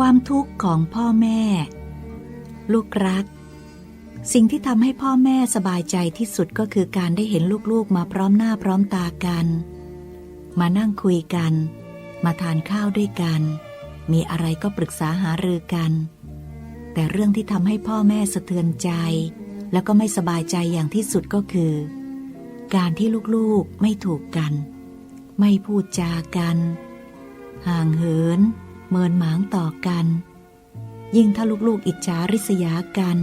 ความทุกข์ของพ่อแม่ ลูกรัก สิ่งที่ทำให้พ่อแม่สบายใจที่สุดก็คือการได้เห็นลูกๆมาพร้อมหน้าพร้อมตากัน มานั่งคุยกัน มาทานข้าวด้วยกัน มีอะไรก็ปรึกษาหารือกัน แต่เรื่องที่ทำให้พ่อแม่สะเทือนใจ แล้วก็ไม่สบายใจอย่างที่สุดก็คือ การที่ลูกๆไม่ถูกกัน ไม่พูดจากัน ห่างเหิน เมินหมางต่อกัน ยิ่งถ้าลูกๆอิจฉาริษยากัน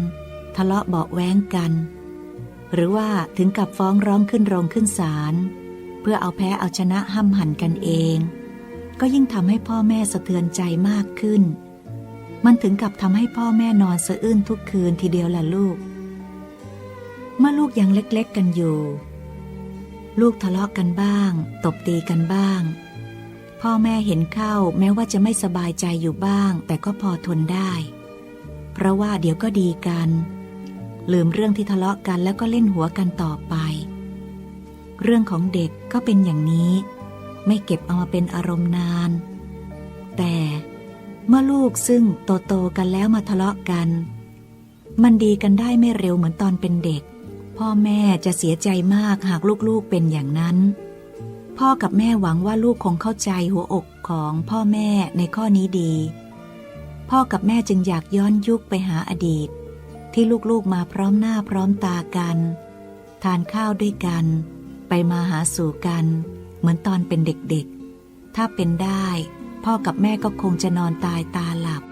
ทะเลาะเบาแว้งกัน หรือว่าถึงกับฟ้องร้องขึ้นโรงขึ้นศาลเพื่อเอาแพ้เอาชนะห้ำหันกันเอง ก็ยิ่งทำให้พ่อแม่สะเทือนใจมากขึ้น มันถึงกับทำให้พ่อแม่นอนสะอื้นทุกคืนทีเดียวล่ะลูก เมื่อลูกยังเล็กๆกันอยู่ ลูกทะเลาะกันบ้าง ตบตีกันบ้าง พ่อแม่เห็นเข้าแม้ว่าจะไม่สบายใจอยู่บ้าง แต่ก็พอทนได้ เพราะว่าเดี๋ยวก็ดีกัน ลืมเรื่องที่ทะเลาะกันแล้วก็เล่นหัวกันต่อไป เรื่องของเด็กก็เป็นอย่างนี้ ไม่เก็บเอามาเป็นอารมณ์นาน แต่เมื่อลูกซึ่งโตโตๆกันแล้วมาทะเลาะกัน มันดีกันได้ไม่เร็วเหมือนตอนเป็นเด็ก พ่อแม่จะเสียใจมากหากลูกๆเป็นอย่างนั้น พ่อกับแม่หวังว่าลูกคงเข้าใจหัวอกของพ่อแม่ในข้อนี้ดี พ่อกับแม่จึงอยากย้อนยุคไปหาอดีต ที่ลูกๆมาพร้อมหน้าพร้อมตากัน ทานข้าวด้วยกัน ไปมาหาสู่กัน เหมือนตอนเป็นเด็กๆ ถ้าเป็นได้ พ่อกับแม่ก็คงจะนอนตายตาหลับ